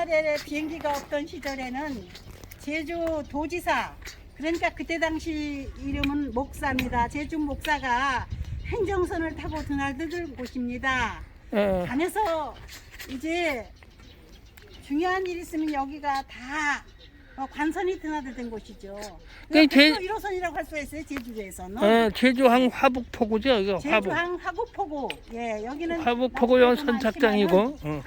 옛날에 비행기가 없던 시절에는 제주 도지사 그러니까 그때 당시 이름은 목사입니다. 제주 목사가 행정선을 타고 드나드는 곳입니다. 예. 안에서 이제 중요한 일 있으면 여기가 다 어, 관선이 드나드는 곳이죠. 그 제- 1호선이라고 할 수 있어요. 제주도에서는. 어, 제주항 화북포구죠, 이거 화북. 제주항 화구포구. 예, 여기는 나중에도 선착장이고. 어, 어,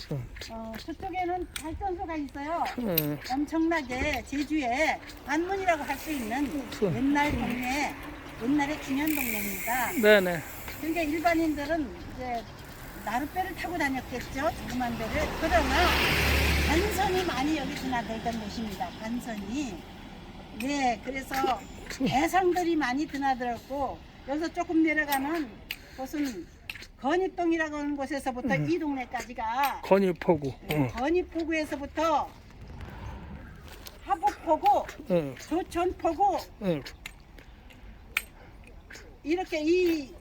어, 저쪽에는 발전소가 있어요. 어. 엄청나게 제주에 관문이라고 할 수 있는 그. 옛날 동네, 옛날의 중현 동네입니다. 네네. 그러니까 일반인들은 이제 나룻배를 타고 다녔겠죠, 조그만 배를. 그러나 많이 여기 드나들던 곳입니다. 관선이. 네, 그래서 대상들이 많이 드나들었고 여기서 조금 내려가는 곳은 건입동이라고 하는 곳에서부터 음. 이 동네까지가 건이포구. 어, 건입포구에서부터 하북포구, 어, 조천포구 어. 이렇게 이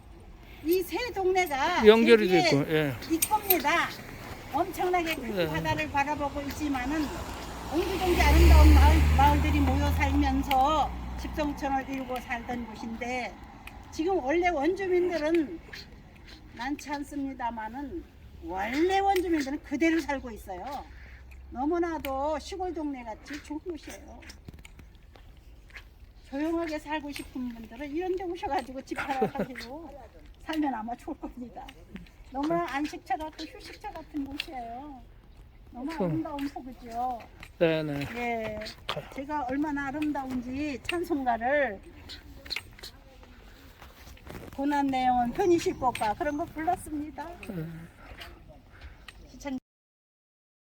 이 세 동네가 연결이 제주에 됐고, 예. 이겁니다. 엄청나게 큰 네. 바다를 바라보고 있지만은 옹기종기 아름다운 마을, 마을들이 모여 살면서 집성촌을 이루고 살던 곳인데 지금 원래 원주민들은 많지 않습니다만은 원래 원주민들은 그대로 살고 있어요. 너무나도 시골 동네 같이 좋은 곳이에요. 조용하게 살고 싶은 분들은 이런 데 오셔가지고 집 팔아가지고 살면 아마 좋을 겁니다. 너무나 안식처 같고 휴식처 같은 곳이에요. 너무 그- 아름다운 포구죠. 네네. 예, 제가 얼마나 아름다운지 찬송가를 고난 내용은 편히 쉴 것과 그런 거 불렀습니다. 음.